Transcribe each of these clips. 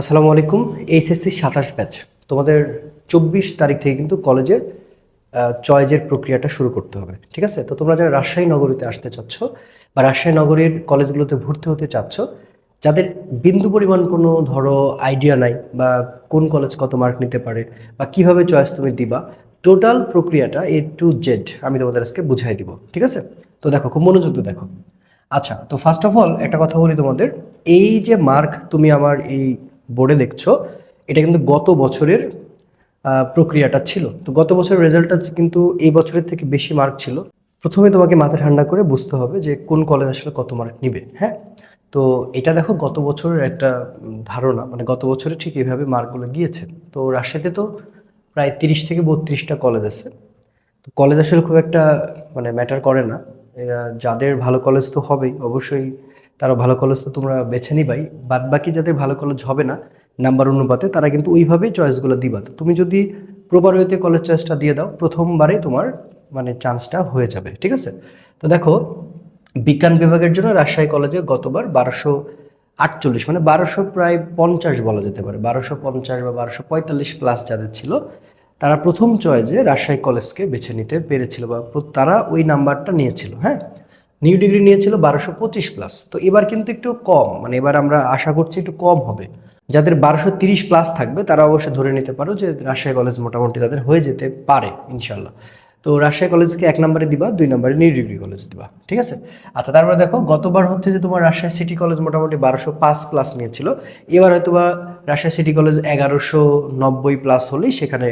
আসসালামু আলাইকুম, এইচএসসি সাতাশ ব্যাচ। তোমাদের চব্বিশ তারিখ থেকে কিন্তু কলেজের চয়েজের প্রক্রিয়াটা শুরু করতে হবে, ঠিক আছে? তো তোমরা যারা রাজশাহী নগরীতে আসতে চাচ্ছ বা রাজশাহী নগরীর কলেজগুলোতে ভর্তি হতে চাচ্ছ, যাদের বিন্দু পরিমাণ কোনো ধরো আইডিয়া নাই বা কোন কলেজ কত মার্ক নিতে পারে বা কীভাবে চয়েস তুমি দিবা টোটাল প্রক্রিয়াটা এ টু জেড আমি তোমাদের আজকে বুঝাই দিব, ঠিক আছে? তো দেখো, খুব মনোযোগ দেখো। আচ্ছা তো ফার্স্ট অফ অল একটা কথা বলি তোমাদের, এই যে মার্ক তুমি আমার এই বোর্ডে দেখছ, এটা কিন্তু গত বছরের প্রক্রিয়াটা ছিল। তো গত বছরের রেজাল্টটা কিন্তু এই বছরের থেকে বেশি মার্ক ছিল। প্রথমে তোমাকে মাথা ঠান্ডা করে বুঝতে হবে যে কোন কলেজ আসলে কত মার্ক নিবে হ্যাঁ? তো এটা দেখো গত বছরের একটা ধারণা মানে গত বছরে ঠিক এইভাবে মার্কগুলো গিয়েছে। তো রাজশাহীতে তো প্রায় তিরিশ থেকে বত্রিশটা কলেজ আছে। তো কলেজ আসলে খুব একটা মানে ম্যাটার করে না। যাদের ভালো কলেজ তো হবেই, অবশ্যই তারা ভালো কলেজ তো তোমরা বেছে নিবাই। বাদ বাকি যাদের ভালো কলেজ হবে না নাম্বার অনুপাতে তারা কিন্তু ওইভাবেই চয়েসগুলো দিবা। তো তুমি যদি প্রপার ওয়েতে কলেজ চয়েসটা দিয়ে দাও, প্রথমবারে তোমার মানে চান্সটা হয়ে যাবে, ঠিক আছে? তো দেখো, বিজ্ঞান বিভাগের জন্য রাজশাহী কলেজে গতবার বারোশো আটচল্লিশ মানে বারোশো প্রায় পঞ্চাশ বলা যেতে পারে। বারোশো পঞ্চাশ বা বারোশো পঁয়তাল্লিশ প্লাস যাদের ছিল, তারা প্রথম চয়েজে রাজশাহী কলেজকে বেছে নিতে পেরেছিল বা তারা ওই নাম্বারটা নিয়েছিল হ্যাঁ? নিউ ডিগ্রি নিয়েছিল বারোশো পঁচিশ প্লাস তো এবার কিন্তু একটু কম মানে এবার আমরা আশা করছি একটু কম হবে। যাদের বারোশো তিরিশ প্লাস থাকবে, তারা অবশ্যই ধরে নিতে পারো যে রাজশাহী কলেজ মোটামুটি তাদের হয়ে যেতে পারে ইনশাল্লাহ তো রাজশাহী কলেজকে এক নম্বরে দিবা, দুই নম্বরে নিউ ডিগ্রি কলেজ দিবা, ঠিক আছে? আচ্ছা তারপরে দেখো, গতবার হচ্ছে যে তোমার রাজশাহী সিটি কলেজ মোটামুটি বারোশো পাঁচ প্লাস নিয়েছিল, এবার হয়তো বা রাজশাহী সিটি কলেজ এগারোশো নব্বই প্লাস হলেই সেখানে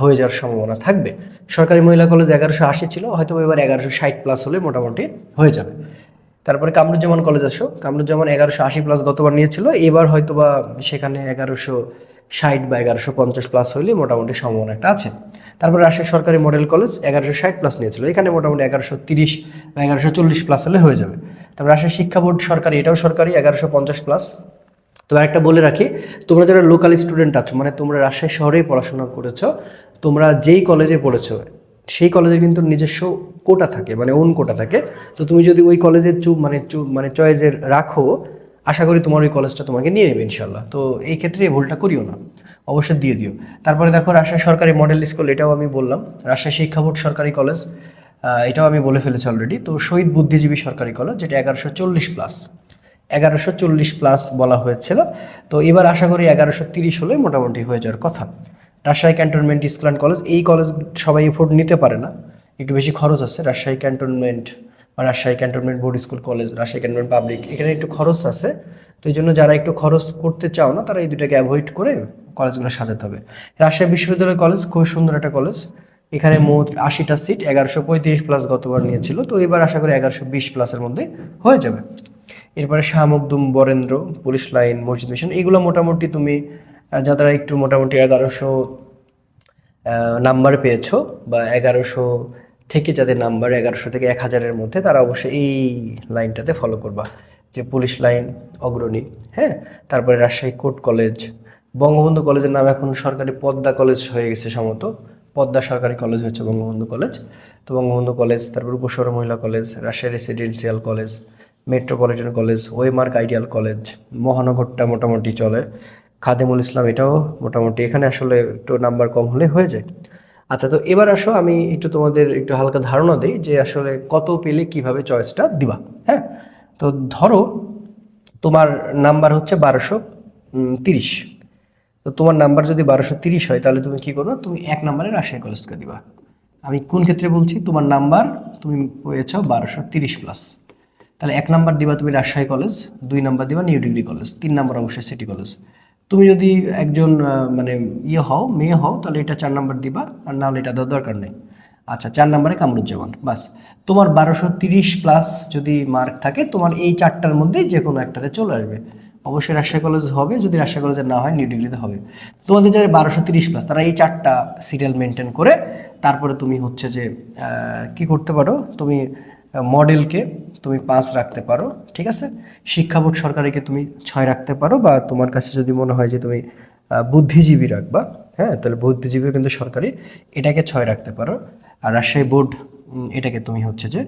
হয়ে যাওয়ার সম্ভাবনা থাকবে। সরকারি মহিলা কলেজ এগারোশো আশি ছিল, হয়তো এবার এগারোশো ষাট প্লাস হলে মোটামুটি হয়ে যাবে। তারপরে কামরুজ্জামান কলেজ আসো। কামরুজ্জামান এগারোশো আশি প্লাস গতবার নিয়েছিল, এবার হয়তো বা সেখানে এগারোশো ষাট বা এগারোশো পঞ্চাশ প্লাস হইলে মোটামুটি সম্ভাবনা একটা আছে। তারপরে রাজশাহী সরকারি মডেল কলেজ এগারোশো ষাট প্লাস নিয়েছিল, এখানে মোটামুটি এগারোশো তিরিশ বা এগারোশো চল্লিশ প্লাস হলে হয়ে যাবে। তারপর রাজশাহী শিক্ষা বোর্ড সরকারি, এটাও সরকারি, এগারোশো পঞ্চাশ প্লাস তো একটা বলে রাখি, তোমরা যারা লোকাল স্টুডেন্ট আছো মানে তোমরা রাজশাহী শহরেই পড়াশোনা করেছ, তোমরা যেই কলেজে পড়েছো, সেই কলেজে কিন্তু নিজস্ব কোটা থাকে মানে ওন কোটা থাকে। তো তুমি যদি ওই কলেজের চু মানে চু মানে চয়েসের রাখো, আশা করি তোমার ওই কলেজটা তোমাকে নিয়ে নেবে ইনশাল্লাহ তো এই ক্ষেত্রে এই ভুলটা করিও না, অবশ্যই দিয়ে দিও। তারপরে দেখো রাজশাহী সরকারি মডেল স্কুল এটাও আমি বললাম, রাজশাহী শিক্ষা বোর্ড সরকারি কলেজ এটাও আমি বলে ফেলেছি অলরেডি তো শহীদ বুদ্ধিজীবী সরকারি কলেজ যেটা এগারোশো চল্লিশ প্লাস এগারোশো চল্লিশ প্লাস বলা হয়েছিল। তো এবার আশা করি এগারোশো তিরিশ হলে মোটামুটি হয়ে যাওয়ার কথা। Rajshahi cantonment school and college এই কলেজ সবাই এফোর্ড নিতে পারে না। একটু বেশি খরচ আছে। রাজশাহী ক্যান্টনমেন্ট বা Rajshahi cantonment board school college Rajshahi cantonment public এখানে একটু খরচ আছে। তো এই জন্য যারা একটু খরচ করতে চাও না, তারা এই দুটাকে অ্যাভয়েড করে কলেজগুলো সাজাতে হবে। রাজশাহী বিশ্ববিদ্যালয় কলেজ খুব সুন্দর একটা কলেজ এখানে মোট আশিটা সিট এগারোশো পঁয়ত্রিশ প্লাস গতবার নিয়েছিল। তো এবার আশা করি এগারোশো বিশ প্লাসের মধ্যে হয়ে যাবে। এরপরে Shah Makhdum Barendra, police line, Masjid mission, এগুলো মোটামুটি তুমি যারা একটু মোটামুটি এগারোশো নাম্বার পেয়েছ বা এগারোশো থেকে যাদের নাম্বার এগারোশো থেকে এক হাজারের মধ্যে, তারা অবশ্যই এই লাইনটাতে ফলো করবা। যে পুলিশ লাইন অগ্রণী হ্যাঁ? তারপরে রাজশাহী কোর্ট কলেজ, বঙ্গবন্ধু কলেজের নাম এখন সরকারি পদ্মা কলেজ হয়ে গেছে সম্ভবত। পদ্মা সরকারি কলেজ হচ্ছে বঙ্গবন্ধু কলেজ। তো বঙ্গবন্ধু কলেজ, তারপর Uposhohor Mohila college, Rajshahi residential college metropolitan college, ওয়েমার্ক ideal college, মহানগরটা মোটামুটি চলে। খাদেমুল ইসলাম এটাও মোটামুটি এখানে আসলে একটু নাম্বার কম হলে হয়ে যায়। আচ্ছা তো এবার আসো, আমি একটু তোমাদের একটু হালকা ধারণা দিই যে আসলে কত পেলে কীভাবে চয়েসটা দিবা হ্যাঁ? তো ধরো, তোমার নাম্বার হচ্ছে বারোশো তিরিশ। তো তোমার নাম্বার যদি বারোশো তিরিশ হয়, তাহলে তুমি কি করবে? তুমি এক নাম্বারে রাজশাহী কলেজকে দিবা। আমি কোন ক্ষেত্রে বলছি? তোমার নাম্বার তুমি পেয়েছ বারোশো তিরিশ প্লাস তাহলে এক নাম্বার দিবা তুমি রাজশাহী কলেজ, দুই নাম্বার দিবা নিউ ডিগ্রি কলেজ, তিন নাম্বার অবশ্যই সিটি কলেজ। তুমি যদি একজন মানে ইয়ে হও, মেয়ে হও, তাহলে এটা চার নাম্বার দিবা, আর নাহলে এটা দেওয়ার দরকার নেই। আচ্ছা চার নাম্বারে কামরুজ্জামান, বাস। তোমার বারোশো তিরিশ প্লাস যদি মার্ক থাকে, তোমার এই চারটার মধ্যে যে কোনো একটাতে চলে আসবে। অবশ্যই রাজশাহী কলেজ হবে, যদি রাজশাহী কলেজে না হয়, নিউ ডিগ্রিতে হবে। তোমাদের যারা বারোশো তিরিশ প্লাস তারা এই চারটা সিরিয়াল মেনটেন করে, তারপরে তুমি হচ্ছে যে কি করতে পারো? তুমি মডেলকে তুমি পাঁচ রাখতে পারো, ঠিক আছে? শিক্ষা বোর্ড সরকারিকে তুমি ছয় রাখতে পারো বা তোমার কাছে যদি মনে হয় যে তুমি বুদ্ধিজীবী রাখবা হ্যাঁ তাহলে বুদ্ধিজীবীও কিন্তু সরকারি এটাকে ছয় রাখতে পারো। আর রাজশাহী বোর্ড এটাকে তুমি হচ্ছে যে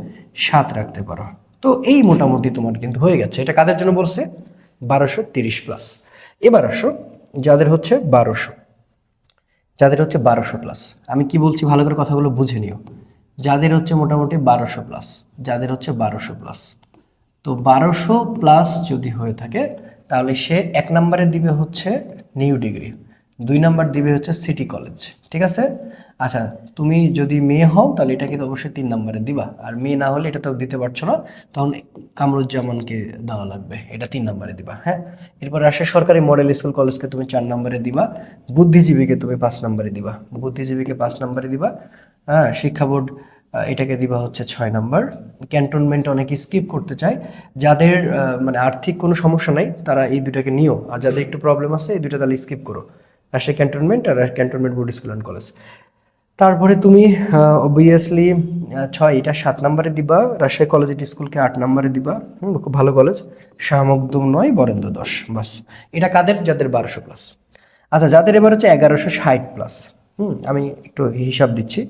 সাত রাখতে পারো। তো এই মোটামুটি তোমার কিন্তু হয়ে গেছে। এটা কাদের জন্য বলছে? বারোশো তিরিশ প্লাস এবার আসো, যাদের হচ্ছে বারোশো। যাদের হচ্ছে বারোশো প্লাস আমি কি বলছি? ভালো করে কথাগুলো বুঝে নিও। যাদের হচ্ছে মোটামুটি বারোশো প্লাস যাদের হচ্ছে বারোশো প্লাস তো বারোশো প্লাস যদি হয়ে থাকে, তাহলে সে এক নম্বরে দিবে হচ্ছে নিউ ডিগ্রি দুই নাম্বার দিবে হচ্ছে সিটি কলেজ ঠিক আছে? আচ্ছা তুমি যদি মেয়ে হও, তাহলে এটা কিন্তু অবশ্যই তিন নম্বরে দিবা, আর মেয়ে না হলে এটা তো দিতে পারছ না, তখন কামরুজ্জামানকে দেওয়া লাগবে, এটা তিন নম্বরে দিবা হ্যাঁ? এরপর আসে সরকারি মডেল স্কুল কলেজকে তুমি চার নম্বরে দিবা, বুদ্ধিজীবীকে তুমি পাঁচ নম্বরে দিবা, বুদ্ধিজীবীকে পাঁচ নম্বরে দিবা হ্যাঁ শিক্ষা বোর্ড এটাকে দিবা হচ্ছে ছয় নাম্বার। ক্যান্টনমেন্ট অনেকে স্কিপ করতে চায়। যাদের মানে আর্থিক কোনো সমস্যা নাই তারা এই দুটাকে নিও। আর যাদের একটু প্রবলেম আছে এই দুটা তাহলে স্কিপ করো। Rajshahi cantonment R cantonment board school and college তারপরে তুমি অবভিয়াসলি ছয় এটা সাত নম্বরে দিবা। রাজশাহী কলেজ স্কুলকে আট নম্বরে দিবা। হুম, খুব ভালো কলেজ শাহ নয় বরেন্দ্র দশ। বাস। এটা কাদের? যাদের বারোশো প্লাস আচ্ছা যাদের এবার হচ্ছে এগারোশো ষাট প্লাস হুম আমি একটু হিসাব দিচ্ছি।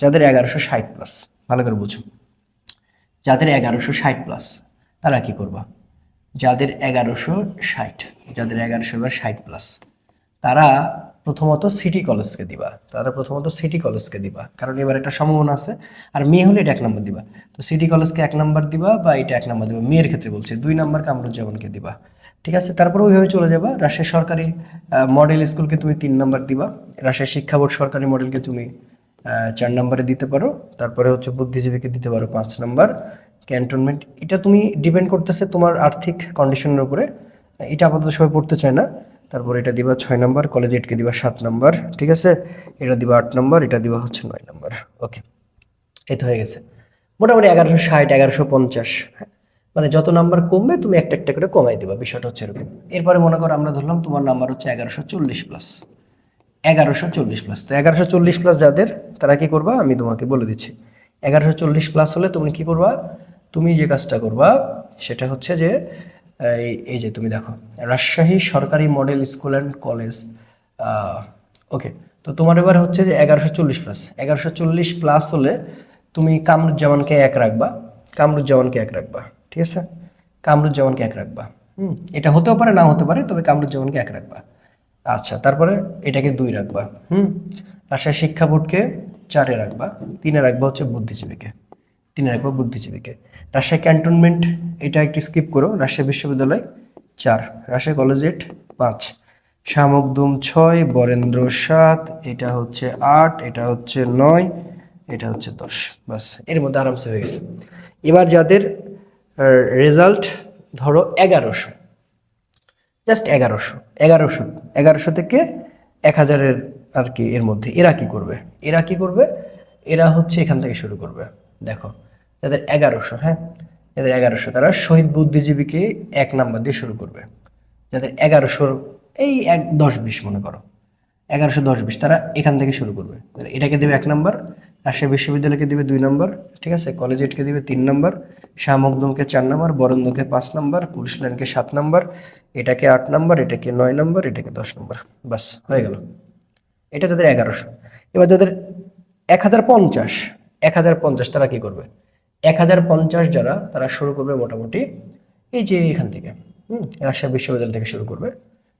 যাদের এগারোশো ষাট প্লাস ভালো করে বুঝো। যাদের এগারোশো ষাট প্লাস তারা কি করবা? যাদের এগারোশো ষাট, যাদের এগারোশো বা ষাট প্লাস তারা প্রথমত সিটি কলেজকে দিবা। তারা প্রথমত সিটি কলেজকে দিবা। কারণ এবার একটা সম্ভাবনা আছে। আর মেয়ে হলে এটা এক নম্বর দিবা। তো সিটি কলেজকে এক নম্বর দিবা বা এটা এক নম্বর দিবা? মেয়ের ক্ষেত্রে বলছে, দুই নম্বর কামরুজ্জামানকে দিবা। ঠিক আছে? তারপরে ওইভাবে চলে যাবা। রাজশাহী সরকারি মডেল স্কুলকে তুমি তিন নম্বর দিবা। রাজশাহী শিক্ষা বোর্ড সরকারি মডেলকে তুমি চার নম্বরে দিতে পারো, তারপরে হচ্ছে বুদ্ধিজীবীকে দিতে পারো পাঁচ নম্বর ক্যান্টনমেন্ট এটা তুমি ডিপেন্ড করতেছে তোমার আর্থিক কন্ডিশনের উপরে। এটা আপাতত সবাই পড়তে চায় না। তারপর এটা দিবা ছয় নম্বর কলেজ এইটকে দিবা সাত নম্বর, ঠিক আছে? এটা দিবা আট নম্বর, এটা দিবা হচ্ছে নয় নম্বর ওকে এই তো হয়ে গেছে। মোটামুটি এগারোশো ষাট, এগারোশো পঞ্চাশ হ্যাঁ? মানে যত নাম্বার কমবে, তুমি একটা একটা করে কমাই দিবা, বিষয়টা হচ্ছে এরকম। এরপরে মনে করো আমরা ধরলাম তোমার নাম্বার হচ্ছে এগারোশো চল্লিশ প্লাস এগারোশো চল্লিশ প্লাস তো এগারোশো চল্লিশ প্লাস যাদের, তারা কি করবা? আমি তোমাকে বলে দিচ্ছি। এগারোশো চল্লিশ প্লাস হলে তুমি কি করবা? তুমি যে কাজটা করবা, সেটা হচ্ছে যে, এই যে তুমি দেখো, রাজশাহী সরকারি model school and college okay তো তোমার এবার হচ্ছে যে এগারোশো চল্লিশ প্লাস এগারোশো চল্লিশ প্লাস হলে তুমি কামরুজ্জামানকে এক রাখবা। কামরুজ্জামানকে এক রাখবা, ঠিক আছে? কামরুজ্জামানকে এক রাখবা। হুম, এটা হতেও পারে, না হতে পারে, তবে কামরুজ্জামানকে এক রাখবা। আচ্ছা তারপরে এটাকে দুই রাখবা, হুম? রাজশাহী শিক্ষা বোর্ডকে চারে রাখবা, তিনে রাখবা হচ্ছে বুদ্ধিজীবীকে, তিনে রাখবা বুদ্ধিজীবীকে। রাজশাহী ক্যান্টনমেন্ট, এটা একটু স্কিপ করো, রাজশাহী বিশ্ববিদ্যালয় চার, রাজশাহী কলেজেট পাঁচ। শাহ মখদুম ছয়, বরেন্দ্র সাত, এটা হচ্ছে আট, এটা হচ্ছে নয়, এটা হচ্ছে দশ, বাস, এর মধ্যে আরামসে হয়ে গেছে। এবার যাদের রেজাল্ট ধরো এগারোশো জাস্ট এগারোশো এগারোশো এগারোশো থেকে এক হাজারের আর কি এর মধ্যে। এরা কি করবে? এরা কি করবে? এরা হচ্ছে এখান থেকে শুরু করবে। দেখো যাদের এগারোশো হ্যাঁ? যাদের এগারোশো, তারা শহীদ বুদ্ধিজীবীকে এক নাম্বার দিয়ে শুরু করবে। যাদের এগারোশোর এই এক দশ বিশ মনে করো। এগারোশো দশ বিশ তারা এখান থেকে শুরু করবে। এটাকে দেবে এক নাম্বার। রাজশাহী বিশ্ববিদ্যালয়কে দিবে দুই নম্বর, ঠিক আছে? কলেজ এইটকে দিবে তিন নম্বর, শাহ মখদুমকে চার নম্বর বরেন্দ্রকে পাঁচ নম্বর, পুলিশ লাইনকে সাত নম্বর, এটাকে আট নম্বর, এটাকে নয় নম্বর, এটাকে দশ নম্বর বাস হয়ে গেল। এটা যাদের এগারোশো। এবার যাদের এক হাজার পঞ্চাশ এক হাজার পঞ্চাশ তারা কি করবে? এক হাজার পঞ্চাশ যারা, তারা শুরু করবে মোটামুটি এই যে এখান থেকে, হুম, রাজশাহী বিশ্ববিদ্যালয় থেকে শুরু করবে,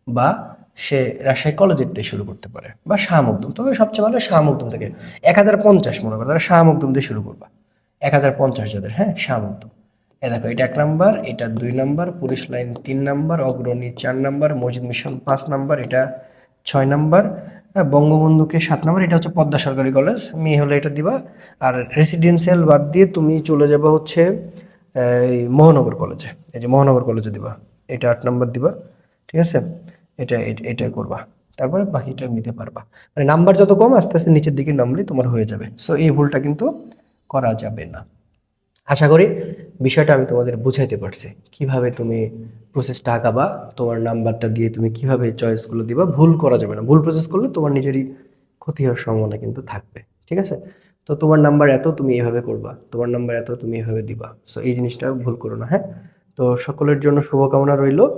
বা সে রাজশাহী কলেজের থেকে শুরু করতে পারে বা শাহ মখদুম তবে সবচেয়ে ভালো শাহ মখদুম থেকে এক হাজার পঞ্চাশ মনে করো, তারা শাহ মখদুম দিয়ে শুরু করবা। এক হাজার পঞ্চাশ যাদের হ্যাঁ শাহ মখদুম এ দেখো, এটা এক নাম্বার, এটা দুই নাম্বার, পুলিশ লাইন তিন নাম্বার, অগ্রণী চার নাম্বার, মসজিদ মিশন পাঁচ নাম্বার, এটা ছয় নাম্বার হ্যাঁ বঙ্গবন্ধুকে সাত নাম্বার, এটা হচ্ছে পদ্মা সরকারি কলেজ মেয়ে হলে এটা দিবা। আর রেসিডেন্সিয়াল বাদ দিয়ে তুমি চলে যাবে হচ্ছে, এই মহানগর কলেজে এই যে মহানগর কলেজে দিবা, এটা আট নাম্বার দিবা, ঠিক আছে? এটা, এট- করবা। তারপরে বাকিটা নিতে পারবা। মানে নাম্বার যত কম, আস্তে আস্তে নিচের দিকে নামলে তোমার হয়ে যাবে। সো এই ভুলটা কিন্তু করা যাবে না। আশা করি বিষয়টা আমি তোমাদের বুঝাইতে পারছি। কীভাবে তুমি প্রসেসটা আঁকাবা তোমার নাম্বারটা দিয়ে তুমি কীভাবে চয়েসগুলো দিবা, ভুল করা যাবে না। ভুল প্রসেস করলে তোমার নিজেরই ক্ষতি হওয়ার সম্ভাবনা কিন্তু থাকবে। ঠিক আছে? তো তোমার নাম্বার এত তুমি এভাবে করবা, তোমার নাম্বার এত তুমি এভাবে দিবা। সো এই জিনিসটা ভুল করো না হ্যাঁ? তো সকলের জন্য শুভকামনা রইল।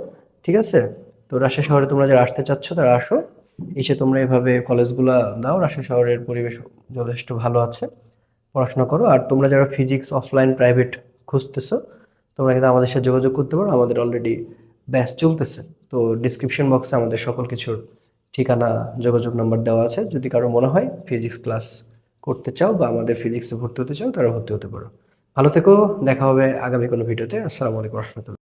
ঠিক আছে? রাজশাহী শহরে তোমরা যারা আসতে চাচ্ছ, তারা আসো। এসে তোমরা এভাবে কলেজগুলা দাও। রাজশাহী শহরের পরিবেশ যথেষ্ট ভালো আছে। পড়াশোনা করো। আর তোমরা যারা ফিজিক্স অফলাইন প্রাইভেট খুঁজতেছো, তোমরা কিন্তু আমাদের সাথে যোগাযোগ করতে পারো। আমাদের অলরেডি ব্যাচ চলতেছে। তো ডিসক্রিপশন বক্সে আমাদের সকল কিছুর ঠিকানা, যোগাযোগ নাম্বার দেওয়া আছে। যদি কারও মনে হয় ফিজিক্স ক্লাস করতে চাও বা আমাদের ফিজিক্সে ভর্তি হতে চাও তারা ভর্তি হতে পারো। ভালো থেকো। দেখা হবে আগামী কোনো ভিডিওতে আসসালামু আলাইকুম রহমতুল্লাহ।